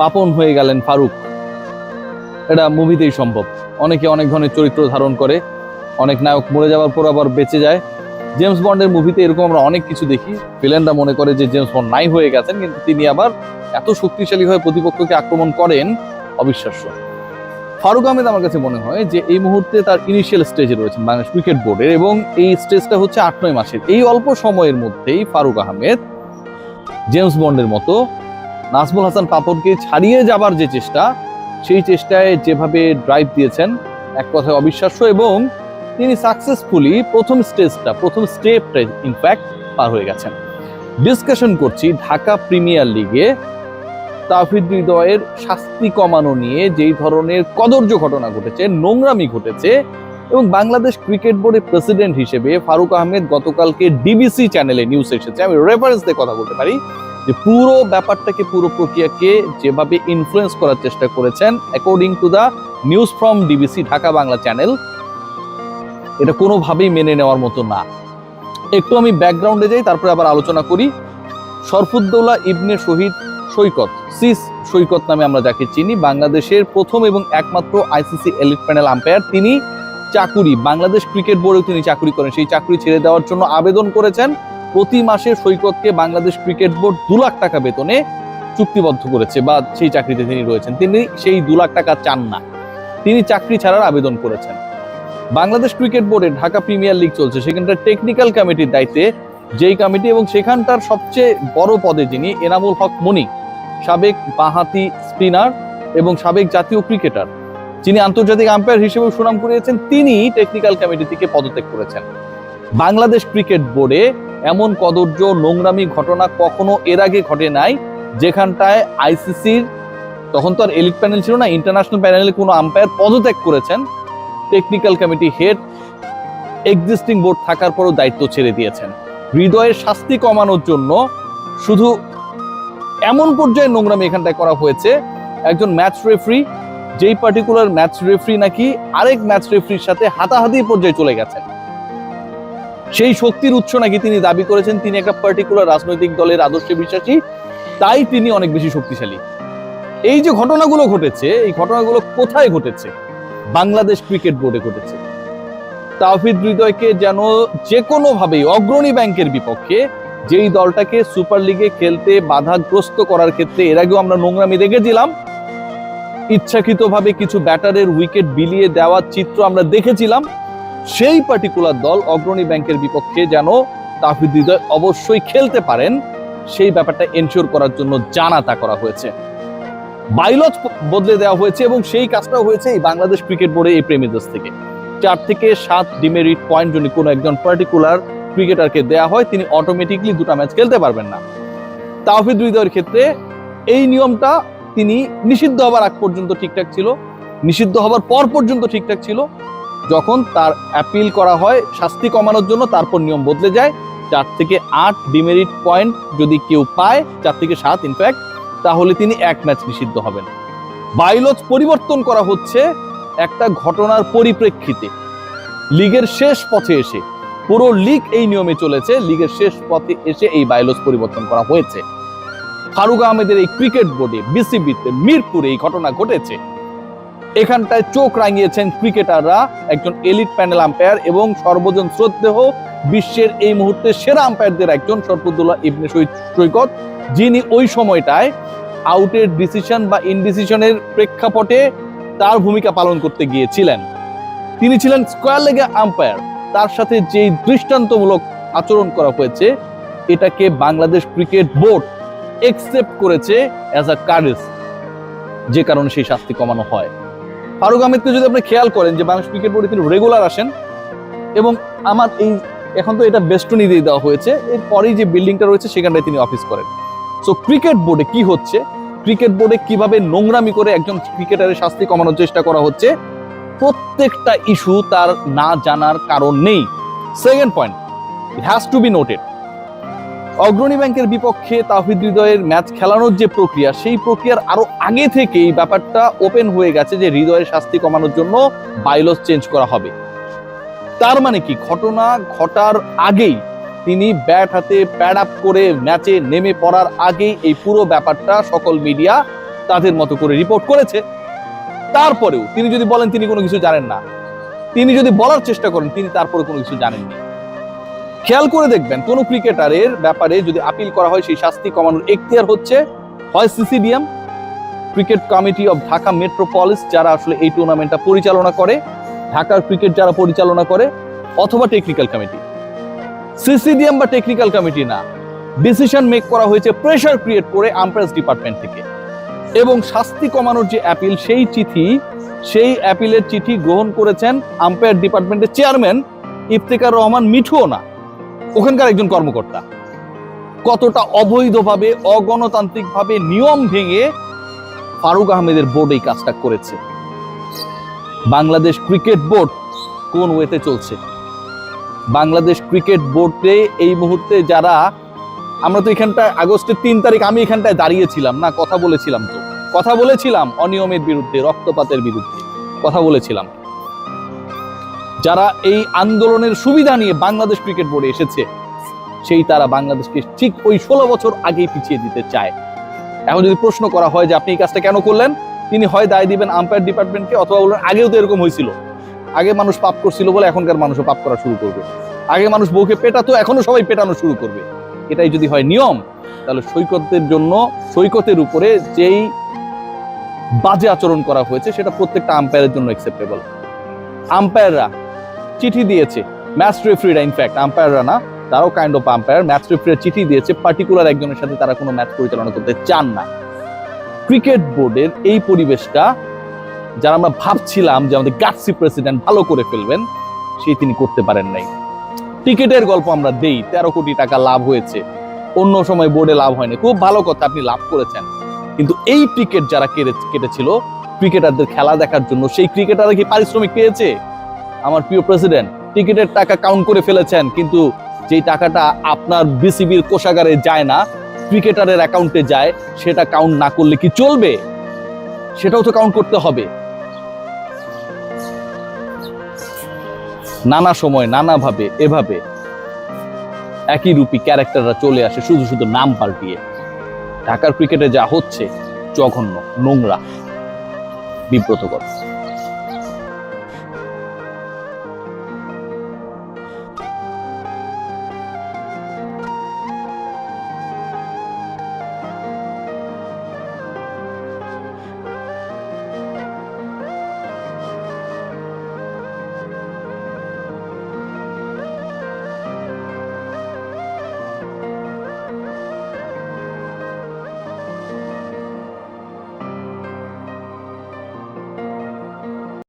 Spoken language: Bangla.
পাপন হয়ে গেলেন ফারুক। এটা মুভিতেই সম্ভব। অনেকে অনেক ধরনের চরিত্র ধারণ করে, অনেক নায়ক মরে যাওয়ার পর আবার বেঁচে যায়। জেমস বন্ডের মুভিতে এরকম আমরা অনেক কিছু দেখি। ভিলেনরা মনে করে যে জেমস বন্ড নাই হয়ে গেছেন, কিন্তু তিনি আবার এত শক্তিশালী হয়ে প্রতিপক্ষকে আক্রমণ করেন, অবিশ্বাস্য। ফারুক আহমেদ আমার কাছে মনে হয় যে এই মুহূর্তে তার ইনিশিয়াল স্টেজে রয়েছেন বাংলাদেশ ক্রিকেট বোর্ডের এবং এই স্টেজটা হচ্ছে আট, নয় মাসের। এই অল্প সময়ের মধ্যেই ফারুক আহমেদ জেমস বন্ডের মতো নাজমুল হাসান পাপড়কে ছাড়িয়ে যাবার যে চেষ্টা, সেই চেষ্টায় যেভাবে ড্রাইভ দিয়েছেন, এক কথায় অবিশ্বাস্য এবং তিনি সাকসেসফুলি প্রথম স্টেজটা প্রথম স্টেপটা ইনফ্যাক্ট পার হয়ে গেছেন। ডিসকাশন করছি ঢাকা প্রিমিয়ার লিগে তাফিদ হৃদয়ের শাস্তি কমানো নিয়ে, যেই ধরনের কদর্য ঘটনা ঘটেছে, নোংরামি ঘটেছে এবং বাংলাদেশ ক্রিকেট বোর্ডের প্রেসিডেন্ট হিসেবে ফারুক আহমেদ গতকালকে ডিবিসি চ্যানেলে নিউজ এসেছে। আমি রেফারেন্স দিয়ে কথা বলতে পারি। যে পুরো ব্যাপারটাকে, পুরো প্রক্রিয়াকে যেভাবে ইনফ্লুয়েন্স করার চেষ্টা করেছেন according to the news from DBC Dhaka Bangla channel এটা কোনোভাবেই মেনে নেওয়ার মতো না। একটু আমি ব্যাকগ্রাউন্ডে যাই, তারপরে আবার আলোচনা করি। শরফুদ্দৌলা ইবনে শহীদ সৈকত সিস সৈকত নামে আমরা যাকে চিনি, বাংলাদেশের প্রথম এবং একমাত্র আইসিসি এলিট প্যানেল আম্পায়ার তিনি চাকুরি, বাংলাদেশ ক্রিকেট বোর্ডেও তিনি চাকুরি করেন। সেই চাকুরি ছেড়ে দেওয়ার জন্য আবেদন করেছেন। প্রতি মাসে সৈকতকে বাংলাদেশ ক্রিকেট বোর্ড দু লাখ টাকা বেতনে চুক্তিবদ্ধ করেছে বা সেই চাকরিতে তিনি রয়েছেন। তিনি সেই দু লাখ টাকা চান না। তিনি চাকরি ছাড়ার আবেদন করেছেন। বাংলাদেশ ক্রিকেট বোর্ডে ঢাকা প্রিমিয়ার লিগ চলছে। সেখানটার টেকনিক্যাল কমিটির দায়িত্বে যেই কমিটি এবং সেখানটার সবচেয়ে বড় পদে যিনি এনামুল হক মনি, সাবেক বাঁহাতি স্পিনার এবং সাবেক জাতীয় ক্রিকেটার, যিনি আন্তর্জাতিক আম্পায়ার হিসেবে সুনাম কুড়িয়েছেন তিনি টেকনিক্যাল কমিটি থেকে পদত্যাগ করেছেন। বাংলাদেশ ক্রিকেট বোর্ডে এমন কদর্য নোংরামি ঘটনা কখনো এর আগে ঘটে নাই, যেখানটায় আইসিসির তখন তো আর এলিট প্যানেল ছিল না, ইন্টারন্যাশনাল প্যানেলে কোনো আম্পায়ার পদত্যাগ করেছেন। Technical committee head, existing board থাকার পরও দায়িত্ব ছেড়ে দিয়েছেন। হৃদয়ের শাস্তি কমানোর জন্য শুধু এমন পর্যায়ে নোংরামি এখানটায় করা হয়েছে, একজন ম্যাচ রেফারি যেই পার্টিকুলার ম্যাচ রেফারি নাকি আরেক ম্যাচ রেফারির সাথে হাতাহাতি পর্যায়ে চলে গেছেন। সেই শক্তির উৎস নাকি তিনি দাবি করেছেন, তিনি একটা পার্টিকুলার রাজনৈতিক দলের আদর্শে বিশ্বাসী, তাই তিনি অনেক বেশি শক্তিশালী। এই যে ঘটনাগুলো ঘটেছে, এই ঘটনাগুলো কোথায় ঘটেছে? বাংলাদেশ ক্রিকেট বোর্ডে ঘটেছে। তাওহিদ হৃদয়কে যেন যে কোনোভাবেই অগ্রণী ব্যাংকের বিপক্ষে যেই দলটাকে সুপার লিগে খেলতে বাধাগ্রস্ত করার ক্ষেত্রে এর আগেও আমরা নোংরামি দেখেছিলাম। ইচ্ছাকৃতভাবে কিছু ব্যাটারের উইকেট বিলিয়ে দেওয়ার চিত্র আমরা দেখেছিলাম। সেই পার্টিকুলার দল অগ্রণী ব্যাংকের বিপক্ষে যেন তাহিদ হৃদয় অবশ্যই খেলতে পারেন, সেই ব্যাপারটা এনশিওর করার জন্য জানাতা করা হয়েছে। বাইলজ বদলে দেওয়া হয়েছে এবং সেই কাজটাও হয়েছে এই বাংলাদেশ ক্রিকেট বোর্ডে এই প্রেমিদাস থেকে। চার থেকে সাত ডিমেরিট পয়েন্ট যদি কোনো একজন পার্টিকুলার ক্রিকেটারকে দেয়া হয়, তিনি অটোমেটিকলি দুটা ম্যাচ খেলতে পারবেন না। তাওহিদ হৃদয়ের ক্ষেত্রে এই নিয়মটা তিনি নিষিদ্ধ হবার আগ পর্যন্ত ঠিকঠাক ছিল, নিষিদ্ধ হবার পর পর্যন্ত ঠিকঠাক ছিল। যখন তার অ্যাপিল করা হয় শাস্তি কমানোর জন্য, তারপর নিয়ম বদলে যায়। চার থেকে আট ডিমেরিট পয়েন্ট যদি কেউ পায়, চার থেকে সাত ইনফ্যাক্ট তাহলে তিনি এক ম্যাচ নিষিদ্ধ হবেন। বাইলজ পরিবর্তন করা হচ্ছে একটা ঘটনার পরিপ্রেক্ষিতে। লিগের শেষ পথে এসে, পুরো লিগ এই নিয়মে চলেছে, লিগের শেষ পথে এসে এই বাইলজ পরিবর্তন করা হয়েছে। ফারুক আহমেদের এই ক্রিকেট বোর্ডে বিসিবিতে মিরপুরে এই ঘটনা ঘটেছে। এখানটায় চোখ রাঙিয়েছেন ক্রিকেটাররা একজন এলিট প্যানেল আম্পায়ার এবং সর্বজন শ্রদ্ধেহ বিশ্বের এই মুহূর্তে সেরা আম্পায়ারদের একজন শরফুদ্দুল্লাহ ইবনে সৈয়দ সৈকত, যিনি ওই সময়টায় আউটের ডিসিশন বা ইনডিসিশনের প্রেক্ষাপটে তার ভূমিকা পালন করতে গিয়েছিলেন। তিনি ছিলেন স্কোয়ার লেগে আম্পায়ার তার সাথে যেই দৃষ্টান্তমূলক আচরণ করা হয়েছে, এটাকে বাংলাদেশ ক্রিকেট বোর্ড একসেপ্ট করেছে অ্যাজ আ কারেজ যে কারণে সেই শাস্তি কমানো হয়। ফারুক আহমেদকে যদি আপনি খেয়াল করেন যে বাংলাদেশ ক্রিকেট বোর্ডে তিনি রেগুলার আসেন, এবং আমার এই, এখন তো এটা বেস্টনি দিয়ে দেওয়া হয়েছে এরপরেই যে বিল্ডিংটা রয়েছে সেখানটায় তিনি অফিস করেন। সো ক্রিকেট বোর্ডে কি হচ্ছে? ক্রিকেট বোর্ডে কীভাবে নোংরামি করে একজন ক্রিকেটারের শাস্তি কমানোর চেষ্টা করা হচ্ছে? প্রত্যেকটা ইস্যু তার না জানার কারণ নেই। Second point it has to be noted Agrani ব্যাংকের বিপক্ষে তাহিদ হৃদয়ের ম্যাচ খেলানোর যে প্রক্রিয়া, সেই প্রক্রিয়ার আরও আগে থেকেই ব্যাপারটা ওপেন হয়ে গেছে যে হৃদয়ের শাস্তি কমানোর জন্য বাইলস চেঞ্জ করা হবে। তার মানে কি? ঘটনা ঘটার আগেই তিনি ব্যাট হাতে প্যাড আপ করে ম্যাচে নেমে পড়ার আগেই এই পুরো ব্যাপারটা সকল মিডিয়া তাদের মতো করে রিপোর্ট করেছে। তারপরেও তিনি যদি বলেন তিনি কোনো কিছু জানেন না, তিনি যদি বলার চেষ্টা করেন, তিনি তারপরে কোনো কিছু জানেননি। খেয়াল করে দেখবেন, কোন ক্রিকেটারের ব্যাপারে যদি আপিল করা হয়, সেই শাস্তি কমানোর এখতিয়ার হচ্ছে, হয় CCDM, cricket committee of Dhaka metropolis, যারা আসলে এই টুর্নামেন্টটা পরিচালনা করে, ঢাকার ক্রিকেট যারা পরিচালনা করে, অথবা টেকনিক্যাল কমিটি সিসিডিএম বা টেকনিক্যাল কমিটি না ডিসিশন মেক করা হয়েছে প্রেশার ক্রিয়েট করে আম্পায়ার্স ডিপার্টমেন্ট থেকে। এবং শাস্তি কমানোর যে অ্যাপিল সেই চিঠি, সেই অ্যাপিলের চিঠি গ্রহণ করেছেন আম্পায়ার ডিপার্টমেন্টের চেয়ারম্যান ইফতেকার রহমান মিঠুও না। ওখানকার একজন কর্মকর্তা। কতটা অবৈধভাবে, অগণতান্ত্রিকভাবে নিয়ম ভেঙে ফারুক আহমেদের বোর্ড এই কাজটা করেছে। বাংলাদেশ ক্রিকেট বোর্ড কোন ওয়েতে চলছে? বাংলাদেশ ক্রিকেট বোর্ডে এই মুহূর্তে যারা, আমরা তো এখানটায় আগস্টের তিন তারিখ, আমি এখানটায় দাঁড়িয়েছিলাম, না, কথা বলেছিলাম তো। কথা বলেছিলাম অনিয়মের বিরুদ্ধে, রক্তপাতের বিরুদ্ধে। কথা বলেছিলাম। যারা এই আন্দোলনের সুবিধা নিয়ে বাংলাদেশ ক্রিকেট বোর্ডে এসেছে, সেই তারা বাংলাদেশকে ঠিক ওই ষোলো বছর আগেই পিছিয়ে দিতে চায়। এখন যদি প্রশ্ন করা হয় যে আপনি এই কাজটা কেন করলেন, তিনি হয় দায় দিবেন আম্পায়ার ডিপার্টমেন্টকে অথবা বলবেন আগেও তো এরকম হয়েছিল। আগে মানুষ পাপ করছিল বলে এখনকার মানুষও পাপ করা শুরু করবে। আগে মানুষ বউকে পেটাতো এখনও সবাই পেটানো শুরু করবে। এটাই যদি হয় নিয়ম, তাহলে সৈকতের জন্য, সৈকতের উপরে যেই বাজে আচরণ করা হয়েছে, সেটা প্রত্যেকটা আম্পায়ারের জন্য অ্যাকসেপ্টেবল আম্পায়াররা চিঠি দিয়েছে। ম্যাচ রেফারিরা ইনফ্যাক্ট আম্পায়াররা না, তারাও কাইন্ড অফ আম্পায়ার ম্যাচ রেফারিরা চিঠি দিয়েছে পার্টিকুলার একজনের সাথে তারা কোনো ম্যাচ পরিচালনা করতে চান না। ক্রিকেট বোর্ডের এই পরিবেশটা, যারা আমরা ভাবছিলাম যে আমাদের গাটসি প্রেসিডেন্ট ভালো করে ফেলবেন, সেই তিনি করতে পারেন নাই। টিকিটের গল্প আমরা দেই, তেরো কোটি টাকা লাভ হয়েছে। অন্য সময় বোর্ডে লাভ হয়নি। খুব ভালো কথা, আপনি লাভ করেছেন। কিন্তু এই টিকিট যারা কেটে- কেটেছিল ক্রিকেটারদের খেলা দেখার জন্য, সেই ক্রিকেটাররা কি পারিশ্রমিক পেয়েছে? আমার প্রিয় প্রেসিডেন্ট টিকিটের টাকা কাউন্ট করে ফেলেছেন, কিন্তু যেই টাকাটা আপনার বিসিবির কোষাগারে যায় না ক্রিকেটারের অ্যাকাউন্টে যায়, সেটা কাউন্ট না করলে কি চলবে? সেটাও তো কাউন্ট করতে হবে। নানা সময়, নানাভাবে, এভাবে একই রূপী ক্যারেক্টাররা চলে আসে, শুধু শুধু নাম পাল্টিয়ে। ঢাকার ক্রিকেটে যা হচ্ছে, জঘন্য, নোংরা, বিব্রতকর।